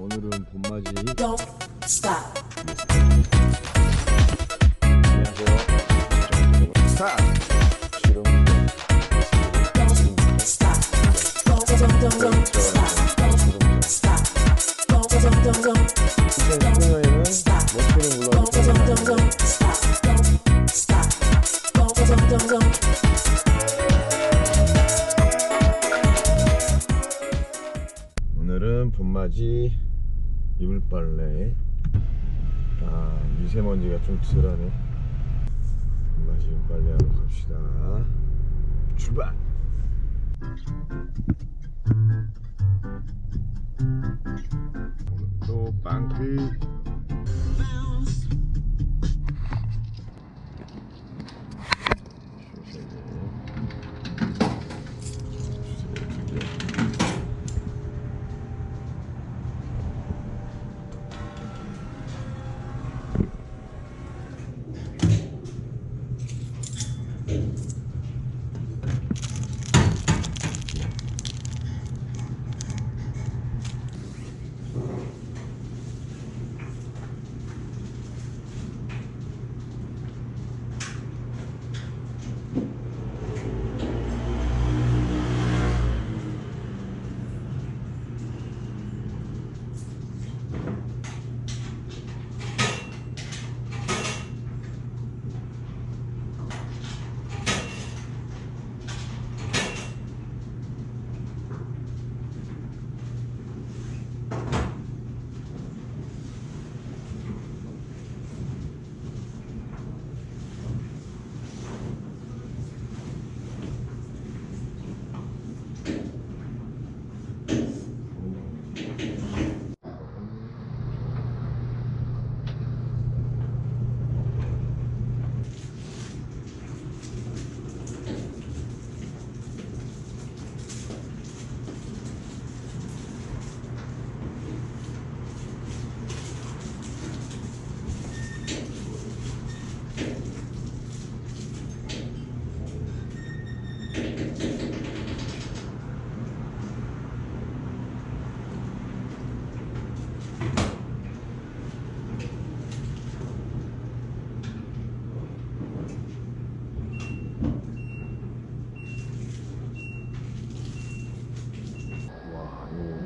오늘은 봄맞이 Don't stop. 안녕하세요 빨래 아 미세먼지가 좀 덜하네. 봄맞이 이불 빨래하러 갑시다. 출발! 오늘도 빵크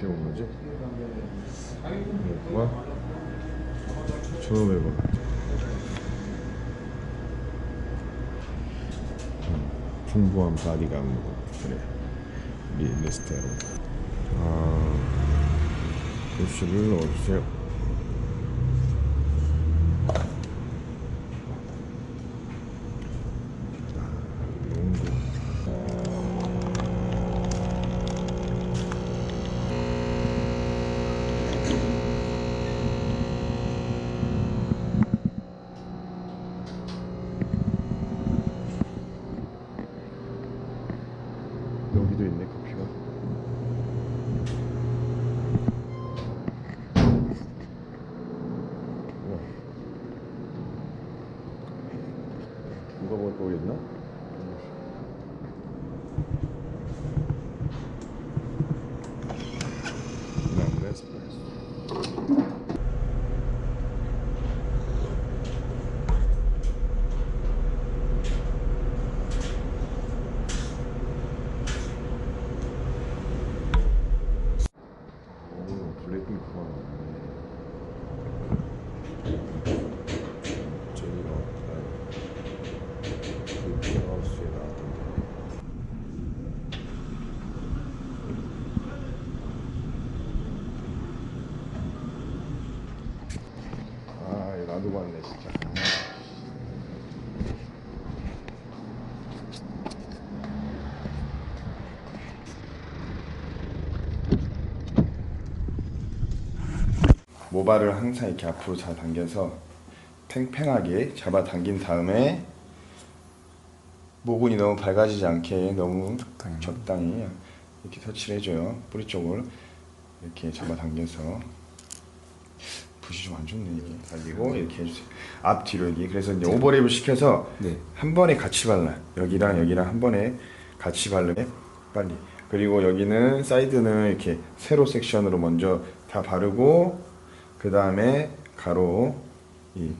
어떻게 온 거지? 해봐. 음, 풍부한 바디감 그래. 리, 리스테로. 아 도시를 넣어주세요 여기도 있네 커피가 우와. 누가 먹을 거겠나? 난 에스프레소 오, 블랙핑크가 저기가 그 핑하우스에 나왔던데 아 이거 나도 봤네 진짜 모발을 항상 이렇게 앞으로 잡아당겨서 팽팽하게 잡아당긴 다음에 모근이 너무 밝아지지 않게 너무 적당히, 이렇게 터치를 해줘요. 뿌리 쪽을 이렇게 잡아당겨서. 붓이 좀 안 좋네 이게. 달리고 이렇게 해주세요. 앞 뒤로 이게. 그래서 이제 오버랩을 시켜서 네. 한 번에 같이 발라 여기랑 여기랑 한 번에 같이 바르면 빨리. 그리고 여기는 사이드는 이렇게 세로 섹션으로 먼저 다 바르고 그 다음에 가로 이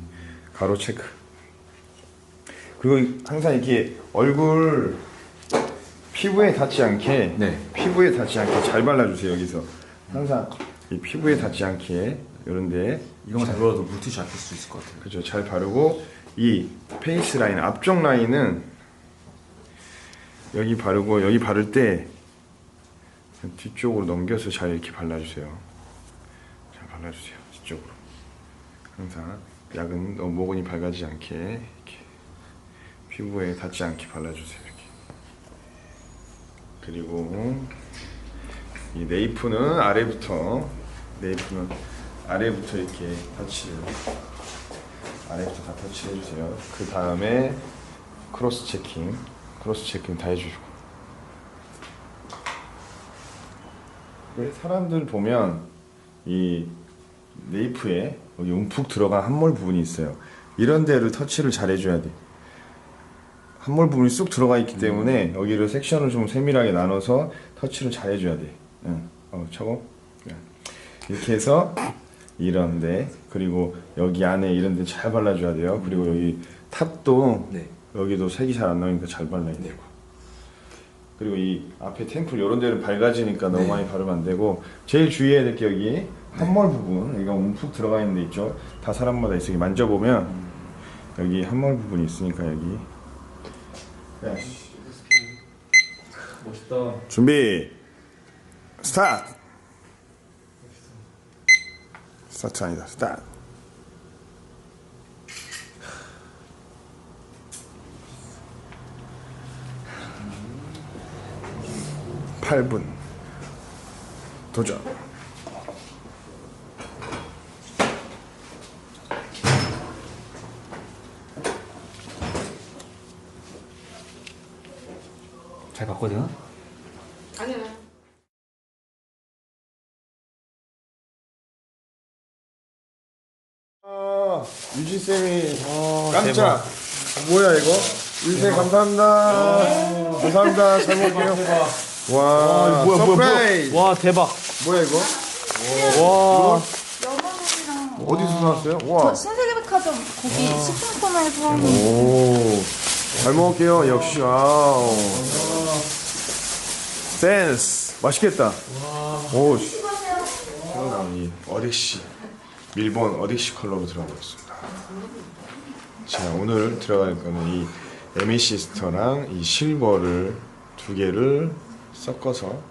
가로 체크. 그리고 항상 이렇게 얼굴 피부에 닿지 않게 네. 피부에 닿지 않게 잘 발라주세요 여기서 항상 이 피부에 닿지 않게 이런데 이거만 잘 발라도 물티슈 안낄 수 있을 것 같아요. 그죠 잘 바르고 이 페이스 라인 앞쪽 라인은 여기 바르고 여기 바를 때 뒤쪽으로 넘겨서 잘 이렇게 발라주세요 잘 발라주세요 뒤쪽으로 항상 약은 너무 모근이 밝아지지 않게 이렇게 피부에 닿지 않게 발라주세요 이렇게 그리고 이 네이프는 아래부터 네이프는 아래부터 이렇게 터치를 아래부터 다 터치해 주세요. 그 다음에 크로스 체킹, 크로스 체킹 다 해주시고. 왜 사람들 보면 이 네이프에 여기 움푹 들어간 함몰 부분이 있어요. 이런 데를 터치를 잘 해줘야 돼. 함몰 부분이 쑥 들어가 있기 때문에 여기를 섹션을 좀 세밀하게 나눠서 터치를 잘 해줘야 돼. 응. 어, 차고. 이렇게 해서 이런데 그리고 여기 안에 이런데 잘 발라줘야 돼요. 그리고 여기 탑도 네. 여기도 색이 잘 안 나오니까 잘 발라야 되고. 그리고 이 앞에 템플 이런 데는 밝아지니까 너무 네. 많이 바르면 안 되고 제일 주의해야 될 게 여기 함몰 부분 여기가 움푹 들어가 있는 데 있죠. 다 사람마다 있으니 만져보면 여기 함몰 부분이 있으니까 여기. 네. 멋있다. 준비 스타트 스타트 아니다 스타트 팔분 도전 잘 봤거든? 아니요. 아, 유진 쌤이 깜짝 뭐야 이거? 유진 감사합니다. 감사합니다. 잘 먹을게요. 와, 서프라이즈. 와 대박. 뭐야 이거? 와. 어디서 나왔어요? 와. 신세계백화점 거기 식품 코너에서 오, 잘 먹을게요. 역시 와우. 센스. 맛있겠다. 오, 씨. 새로 나온 이 어딕시. 밀본 어딕시 컬러로 들어가고 있습니다. 자, 오늘 들어갈 거는 이 에미시스터랑 이 실버를 두 개를 섞어서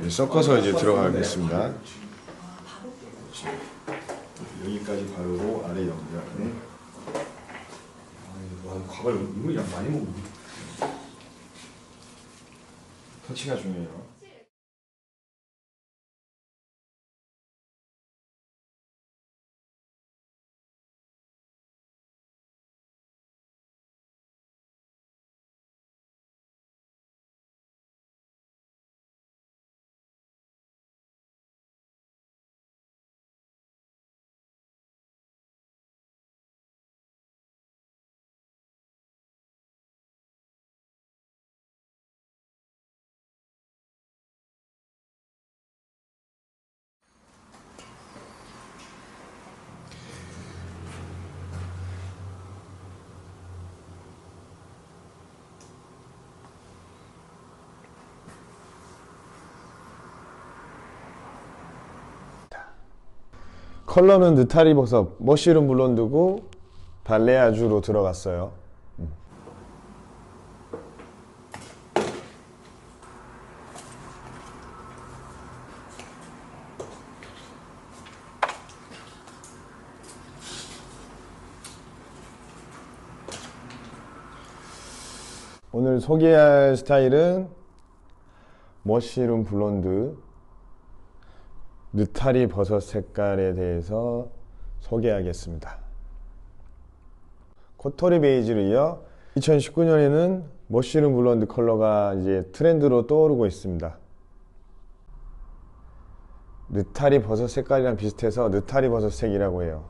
네, 섞어서 이제 들어가겠습니다. 여기까지 바르고 아래 연결. 네. 와, 과걸 이거 양 많이 먹네. 터치가 중요해요. 컬러는 느타리 버섯, 머쉬룸 블론드고 발레아주로 들어갔어요. 오늘 소개할 스타일은 머쉬룸 블론드 느타리 버섯 색깔에 대해서 소개하겠습니다. 코토리 베이지를 이어 2019년에는 머쉬룸 블론드 컬러가 이제 트렌드로 떠오르고 있습니다. 느타리 버섯 색깔이랑 비슷해서 느타리 버섯 색이라고 해요.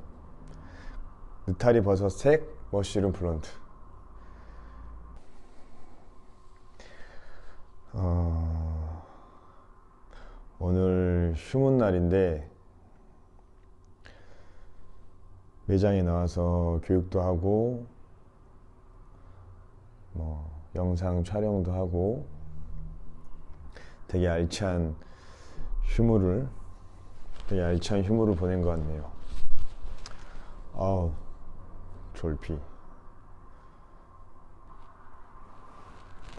느타리 버섯 색 머쉬룸 블론드. 어... 오늘 휴문 날인데 매장에 나와서 교육도 하고 뭐 영상 촬영도 하고 되게 알찬 휴무를 되게 알찬 휴무를 보낸 것 같네요. 아우 졸피.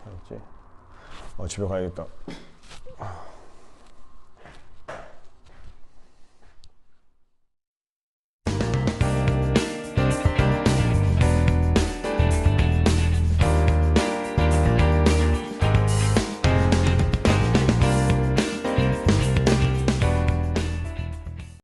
다 했지? 어 집에 가야겠다.